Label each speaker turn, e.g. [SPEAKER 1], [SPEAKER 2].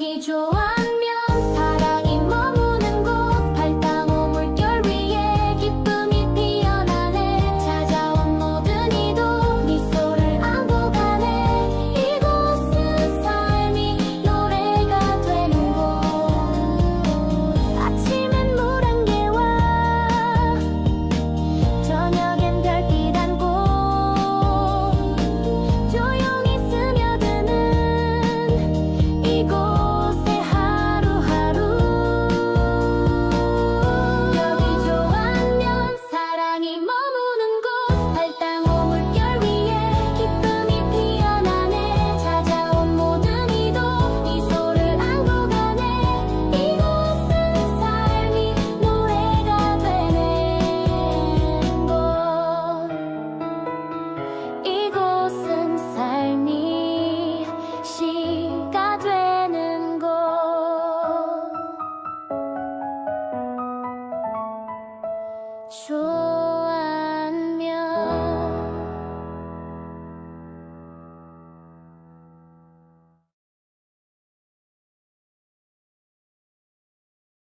[SPEAKER 1] 저기 좋아 说。